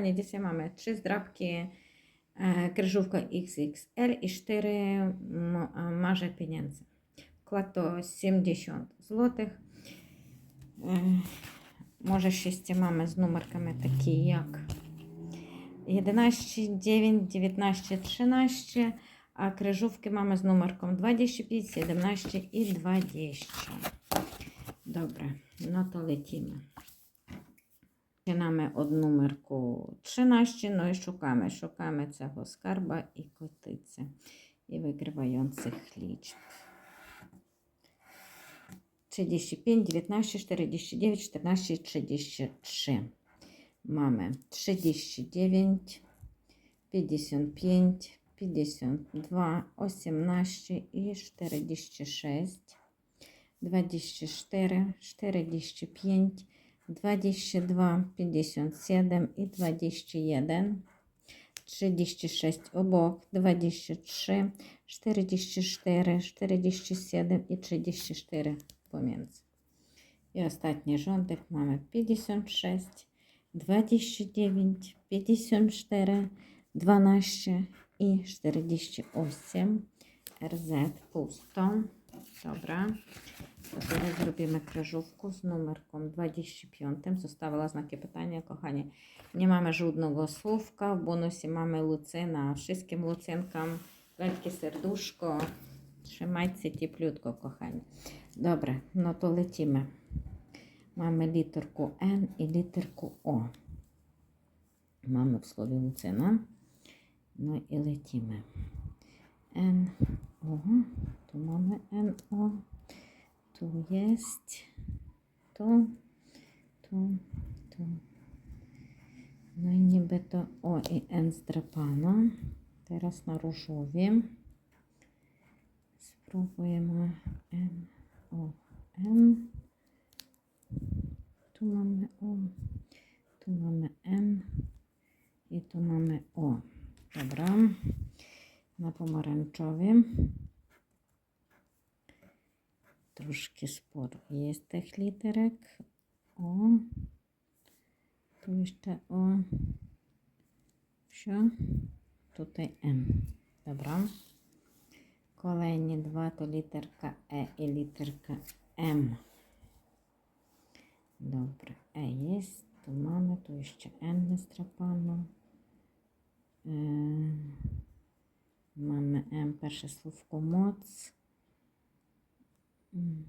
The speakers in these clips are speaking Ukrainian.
вікіночку, кохання, mamy trzy zdrabki, e, XXL i 4 m- marze pieniędzy. Wkład to 70 zł. Może się mamy z numerkami takie jak 11, 9, 19, 13, a kryżówki mamy z numerką 25, 17 i 20. Dobra, no to lecimy. Починаємо від номерку 13, ну і шукаємо, шукаємо цього скарба і котиці, і викриваючих лічб. 35, 19, 49, 14, 33. Mamy 39, 55, 52, 18 i 46, 24, 45, 22, 57 i 21, 36 obok, 23, 44, 47 i 34 pomiędzy. I ostatni rządek mamy 56, 29, 54, 12 i 48. RZ pusto. Dobra. Teraz zrobimy krzyżówkę z numerką 25. Zostawiła znaki pytania, kochani. Nie mamy żadnego słówka. W bonusie mamy Lucyna. Wszystkim Lucynkom wielkie serduszko. Trzymajcie cieplutko, kochani. Dobra, no to lecimy. Mamy literku N i literku O. Mamy w słowie Lucyna. No i lecimy. N, O. Tu mamy N, O. Tu jest. Tu, tu, tu. No i niby to O i N zdrapano. Teraz na różowie. Spróbujemy N, O, N. Tu mamy O, tu mamy N i tu mamy O. Dobra. Na pomarańczowym. Troszkę sporo jest tych literek. O. Tu jeszcze O. Все. Tutaj M. Dobra. Kolejні два то літерка Е і літерка М. Добре, Е є, то mamy, tu ще Н не страпано. Е, mamy М, перше словко моц. М.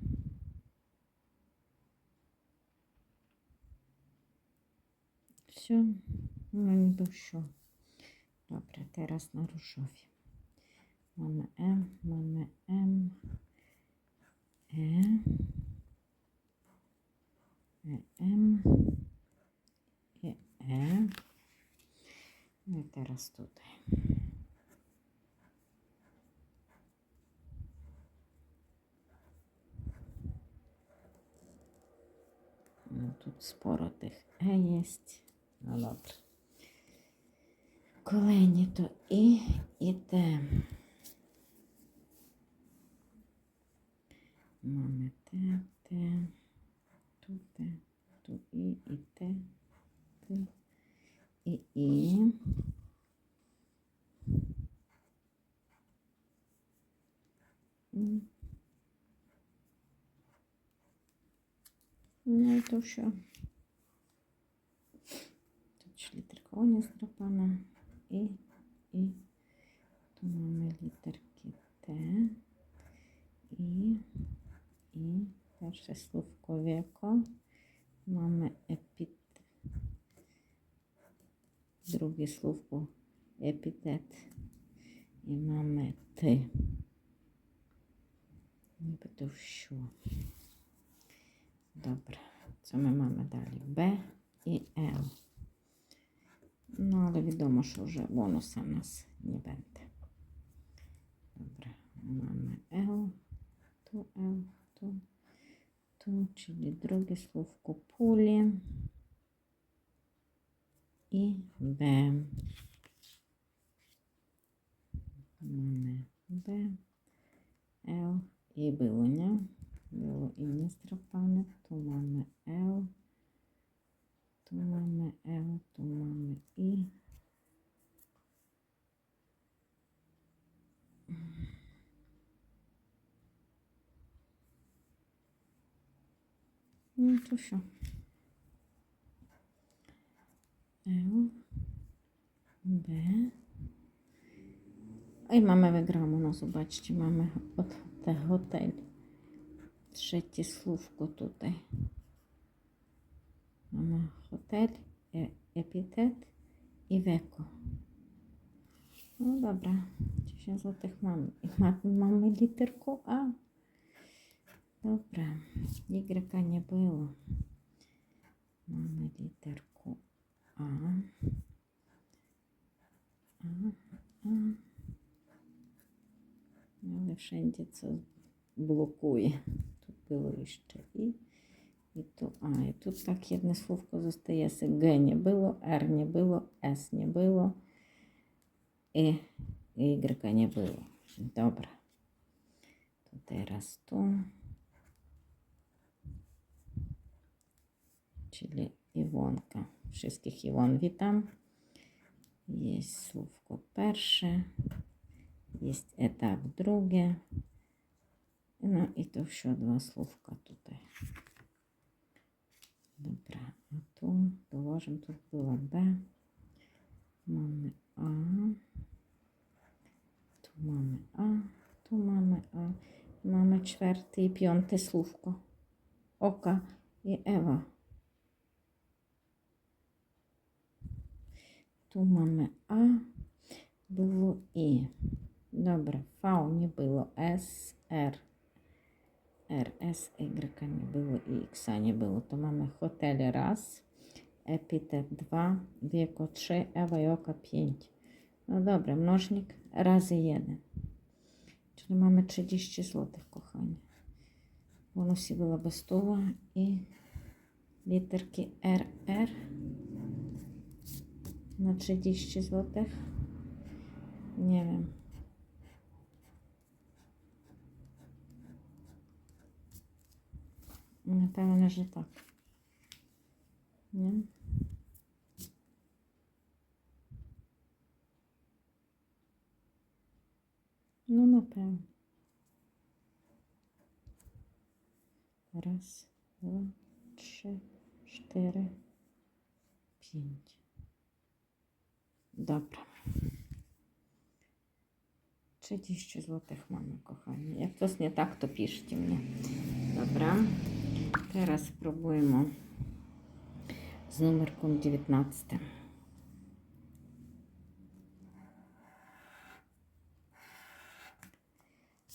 Все, ну ніби все. Добре, teraz на рушові. Mamy M, E, E, M, i E. No i teraz tutaj. Тут E. No dobra. Kolejnie to I i T. Mamy T, T, tu T, tu I i T, T i I. Mm. No i to все. О не здрапана. І, і. Tu mamy literki T i, i pierwsze słówko wieko. Mamy epit, drugie słówko epitet i mamy ty. Niby to все. Dobra, co my mamy dalej? B i No ale wiadomo, że вже бонуса у нас не będzie. Dobra, mamy L, tu L, tu, tu, czyli drugie słówko puli i B. Mamy B, L i było, nie? Było i nie strapane. Tu mamy L, Тут mamy E, tu mamy I. Ну, то все. L, B. I mamy wygraną, no zobaczcie, mamy od te hotel. Trzecie słówko tutaj. Hotel, e, epitet i weko. No dobra, 10 złotych mamy. Mamy literku A. Dobra, Y nie było. Mamy literku A. A, A. Ale wszędzie co blokuje. Tu było jeszcze i. Tu A. I tu tak jedno słówko zostaje. się. G nie było, R nie było, S nie było. I Y nie było. Dobra. To teraz tu. Czyli Iwonka. Wszystkich Iwon witam. Jest słówko pierwsze. Jest etap drugie. No i to все dwa słówka tutaj. Dobra, a dołożę, tu była B. Mamy A. Tu mamy A. Tu mamy A. Mamy czwarte i piąte słówko. Oka i Ewa. Tu mamy A. Było I. Dobra, V nie było. S, R. R, S, Y nie było i X nie było. To mamy hotel raz, epitet 2, wieko 3, Ewa i oka 5. No dobra, mnożnik razy 1. Czyli mamy 30 zł, kochani. Bonusy była bestowa i literki RR na 30 zł. Nie wiem. Напевно, że tak. Nie? Ну, напевно. Раз, два, три, чотири, п'ять. Добре. 30 złotych mamy, kochani. Jak coś nie tak, to piszcie mnie. Dobra. Teraz spróbujmy z numerką 19.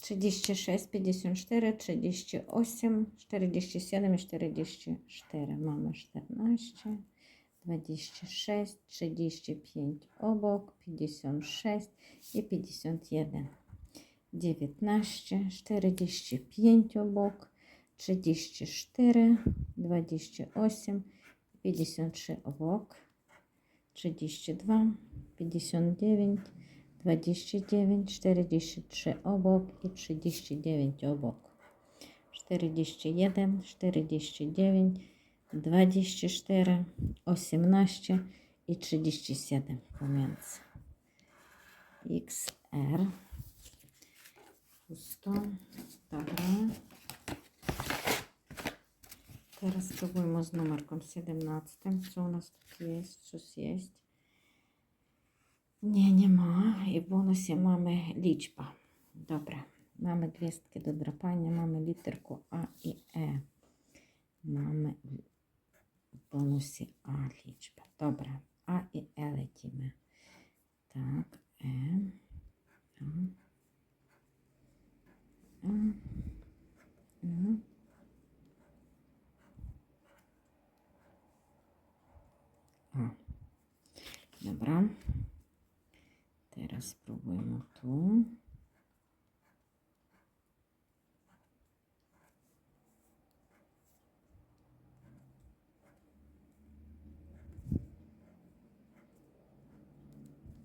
Trzydzieści sześć, pięćdziesiąt cztery, trzydzieści osiem, czterdzieści siedem i czterdzieści cztery. Mamy czternaście, dwadzieścia sześć, trzydzieści pięć obok, pięćdziesiąt sześć i pięćdziesiąt jeden. Dziewiętnaście, czterdzieści pięć obok, 34, 28, 53 obok, 32, 59, 29, 43 obok i 39 obok. 41, 49, 24, 18 i 37 pomiędzy. XR. Pusto. Dobra. Teraz spróbujmy z numerką 17. Co u nas jest? Coś jest? Nie, nie ma. I w bonusie mamy liczba. Dobra. Mamy gwiazdki do drapania. Mamy literku A i E. Mamy w bonusie A liczbę. Dobra. A i E lecimy. Tak. E. A. A. A. Dobra. Teraz spróbujmy tu.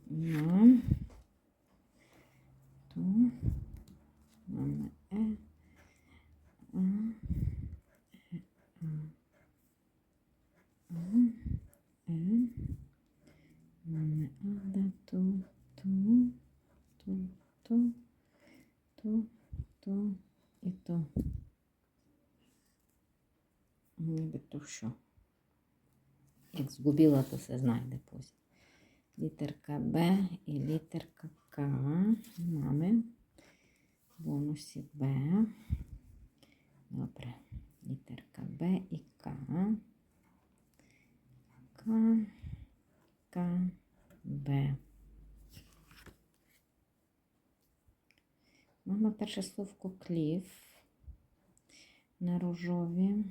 No. Що. Як згубила, то все знайде потім. Літерка Б і літерка К. Мами. Бонусі Б. Добре. Літерка Б і К. К. К. Б. Мама перше словко клів на рожові.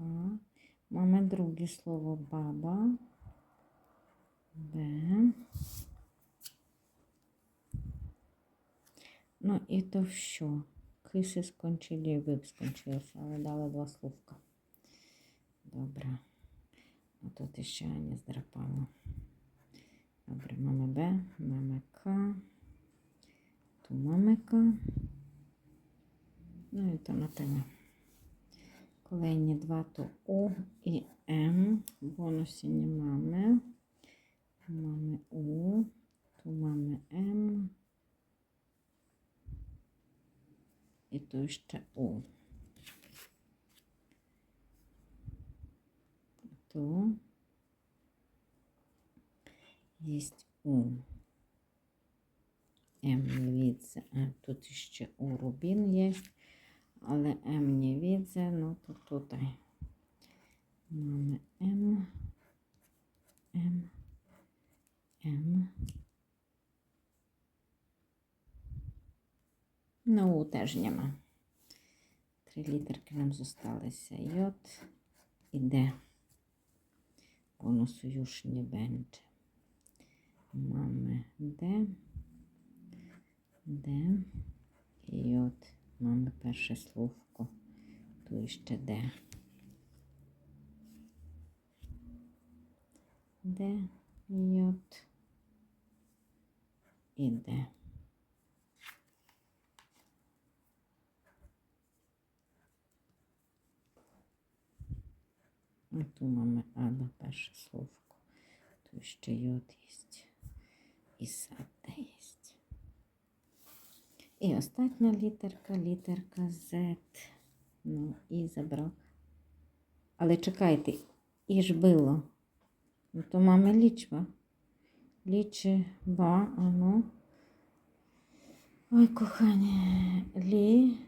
Тука. Маме друге слово баба. Б. Ну і то що? Киси скончили, вип скончився, але дали два словка. Добре. А тут іще не здрапало. Добре, маме Б, маме К. Ту маме К. Ну і то на тебе. Kolejні два то У і М. Бонусі не мами. U, tu mamy M i tu jeszcze U. Tu jest U. M nie widzę, a tu jeszcze U rubin jest, ale M nie widzę, no to tutaj mamy M, M. M. No М. Ну, теж нема. Три літерки нам зосталися. J і Д. Бонусу już nie będzie. Mamy D, D і J. Mamy перше словко. Tu ще D. D, J і Д. А ту mamy Ада перше словко. Тут ще йод є. І сад. І остання літерка, літерка Z. Ну, і забрав. Але чекайте, і ж було. Ну, то мами лічба. Лічба, а ну. Ой, кохані, лі,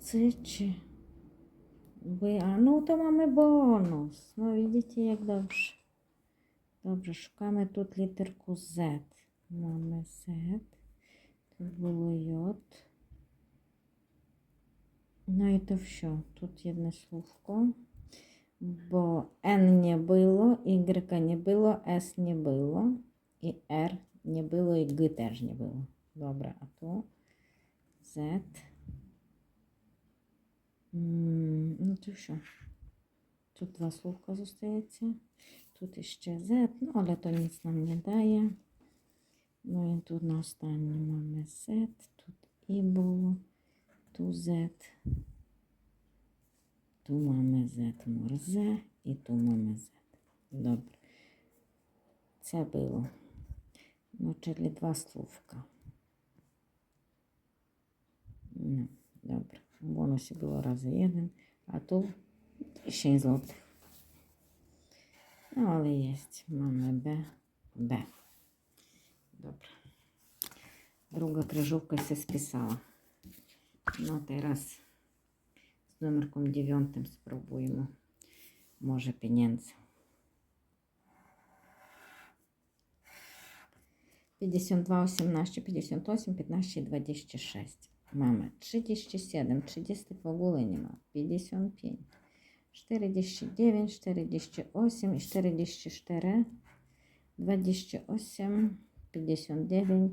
цичі, ви, а ну то mamy бонус. Ну, видите, як добре. Добре, шукаємо тут літерку Z. Mamy Z. Було J. Ну і то все. Тут одне словко. Бо N не було, Y не було, S не було, і R не було, і G теж не було. Добре, а то Z. Ну, то що? Тут два словка зостається. Тут іще Z, ну, але то ніц нам не дає. Ну і тут на mamy Z, тут і було, mamy Z морзе і ту mamy Z. Добре. Це було. Ну, czyli два словка. Ну, добре. В бонусі було рази один, а тут 6 злотих. Ну, але є. Mamy Б, Б. Добре. Друга крижовка се списала. Ну, teraz з номерком 9 спробуємо. Може пінєнце. 52, 18, 58, 15, 26. Mamy 37, 30 w ogóle nie ma. 55, 49, 48 i 44, 28, 59,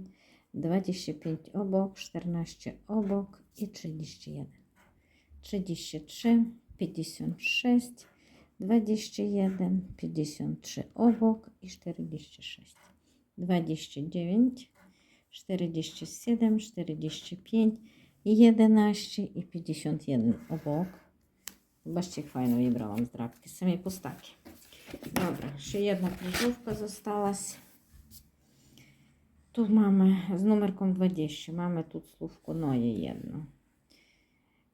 25 obok, 14 obok i 31. 33, 56, 21, 53 obok i 46. 29, 47, 45, 11 i 51 obok. Zobaczcie, jak fajno wybrałam zdrabki. Same pustaki. Dobra, jeszcze jedna krzyżówka zostałaś. Tu mamy z numerką 20. Mamy tu słówko noje jedno.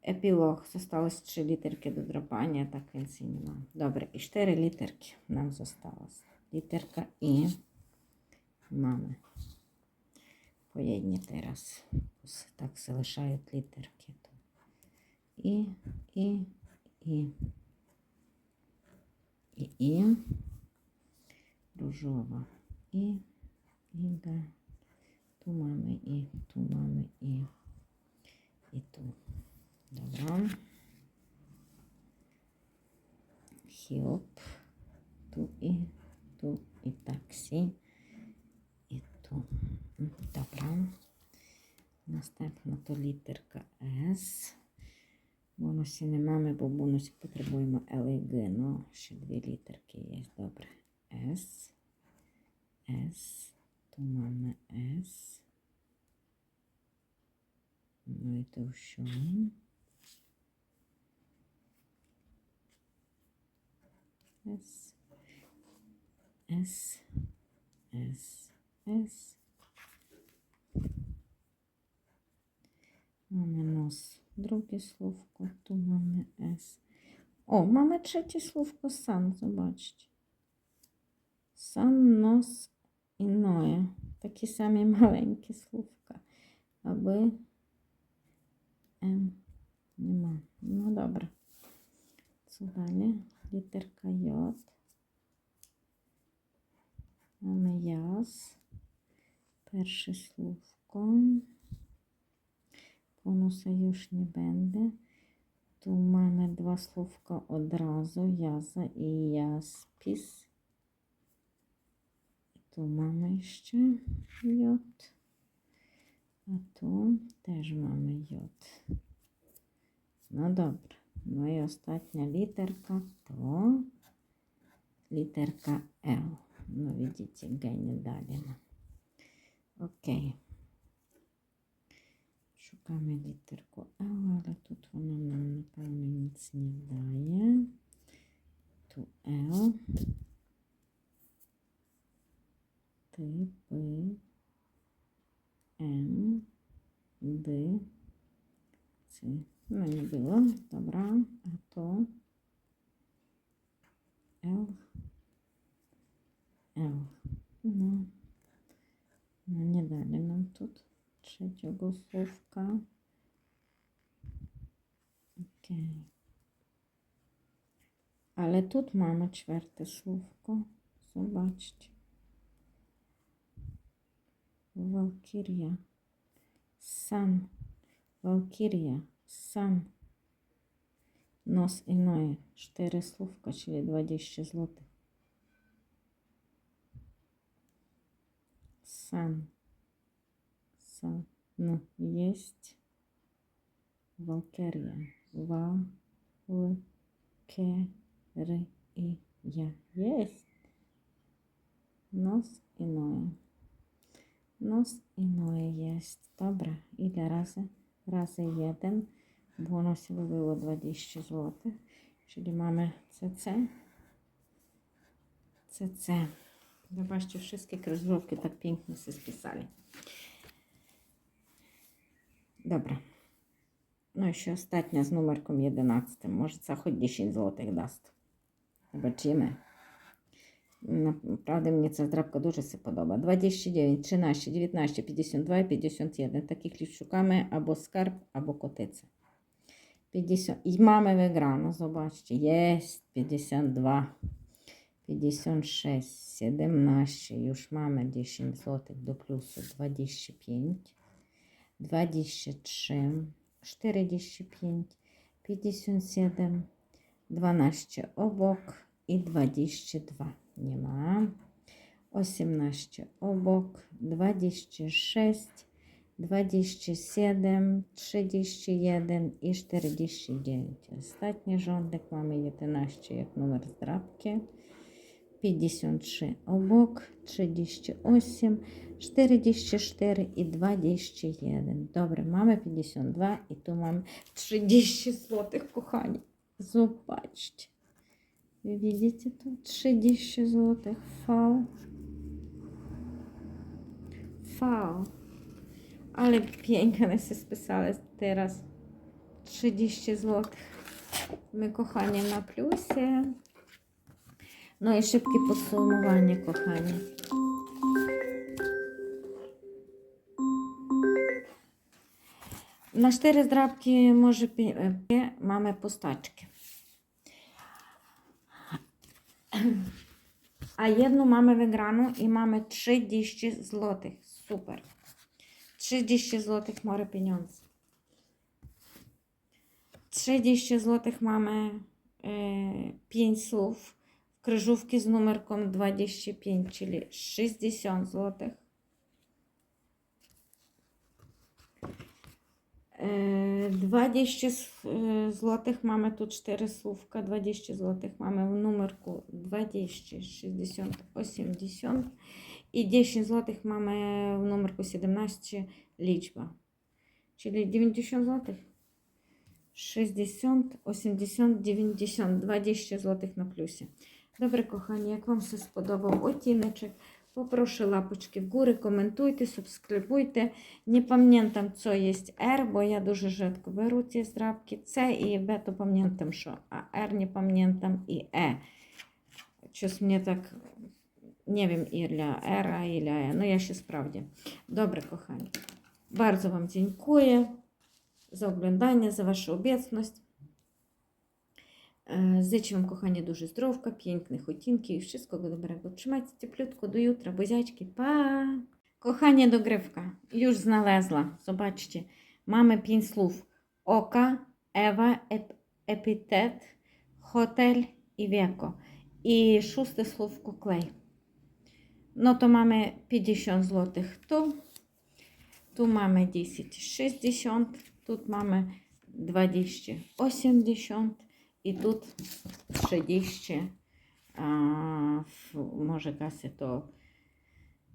епілог. Зосталось три літерки до драпання, так кінці нема. Добре, і чотири літерки нам зосталось. Літерка І. Мами. Поєдні teraz. Ось Так залишають літерки. І, і, і. І, і. Рожова. І, і, да. Ту mamy і, ту mamy і, і ту. Dobra. Хіоп. Ту і, ту і таксі. І ту. Добре. Наступна то літерка С. Бонусі не маємо, бо бонусі потребуємо Л і Г. Ну, ще дві літерки є. Добре. С. С. Tu mamy S. Tu się. S. S. S. S. Mamy nos. Drugie słówko. Tu mamy S. O, mamy trzecie słówko san. Zobaczcie. San, nos i іное. Такі самі маленькі словка. Аби М нема. Ну, добре. Це далі. Літерка J. Яс. Перше словко. Już nie będę. Tu mamy dwa słówka одразу. Яза і яспіс. Tu mamy jeszcze J. A też mamy J. No dobra. No i ostatnia literka to literka L. No widzicie, G nie dali nam. Ok. Szukamy literku L, ale тут вона нам, напевно, nic nie daje. Tu L. Т, П, М, Д, Ц. Ну, не было. Добра. А то Л, Л. Ну, ну не дали нам тут третього словка. Окей. Але тут мама четверте словко. Побачите. Валкірія. Сан. Валкірія. Сан. Нос іное. Чотири словка, czyli 20 злотих. Сан. Сан. Ну, єсть. Валкерія. Ва. Л. Ке. Ри. І. Я. Єсть. Нос іное. Nos іное єсть. Добре. Ile razy? Razy 1. Bonus było 20 zł. Czyli mamy CC. CC. Zobaczcie, wszystkie krzyżówki tak pięknie się spisali. Dobra. No i ще ostatnia z numerką 11. Może co 10 zł дасть. Zobaczymy. Naprawdę mnie ця здрабка дуже се подобає. 29, 13, 19, 52 і 51. Таких літ шукаємо або скарб, або котиця. 50. І mamy wygrano, zobaczcie. Jest 52, 56, 17. Już mamy 10 zł do plusu. 25, 23, 45, 57, 12 obok i 22 ma. 18 obok, 26, 27, 31 i 49. Ostatni rządek mamy 11 jak numer zdrabki. 53 obok, 38, 44 i 21. Добре, mamy 52 i tu mamy 30 zł, kochani. Zobaczcie. Wy widzicie to? 30 zł. V. V. Ale piękne się spisałe teraz. 30 złotych. My, kochani, na plusie. No i szybkie podsumowanie, kochani. Na cztery zdrabki może e, mamy pustaczki. A jedną mamy wygraną i mamy 30 zł. Super. 30 zł może pieniądze. 30 zł mamy e, 5 słów. Krzyżówki z numerką 25, czyli 60 zł. E, 20 zł mamy tu 4 słówka, 20 zł mamy w numerku 20, 60, 80 i 10 zł mamy w numerku 17 liczba, czyli 90 zł. 60, 80, 90, 20 zł na plusie. Добре, кохані, як вам все сподобав оттіночок, попрошу лапочки вгору, коментуйте, субскрибуйте. Не пам'ятам, що є R, бо я дуже рідко беру ці здрабки. С і Б, то пам'ятам, що, а R не пам'ятам і E. Щось мені так, не wiem, ілля R, ілля E. Ну, я ще справді. Добре, кохані. Bardzo Wam dziękuję za oglądanie, za Waszą obecność. E, Życzę Wam, kochanie, dużo zdrowka, pięknych odcinków i wszystkiego dobrego. Trzymajcie cieplutko, do jutra, buziaczki, pa! Kochanie, dogrywka, już znalazła, zobaczcie, mamy pięć słów. Oka, Ewa, ep, epitet, hotel i wieko. I szóste słówko klej. No to mamy 50 zł tu, tu mamy 10, 60, tu mamy 20, 80 i tu 30. A, f- może kasy to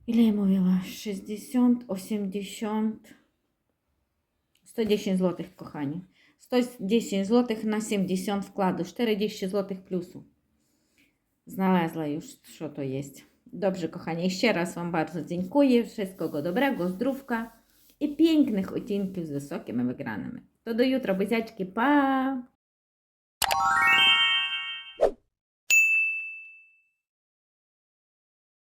ile ja mówiła? 60, 80, 110 zł, kochani. 110 zł na 70 wkładu, 40 zł plusu. Znalazła już, co to jest. Dobrze, kochani, jeszcze raz Wam bardzo dziękuję. Wszystkiego dobrego, zdrówka i pięknych odcinków z wysokimi wygranymi. To do jutra, buziaczki, pa!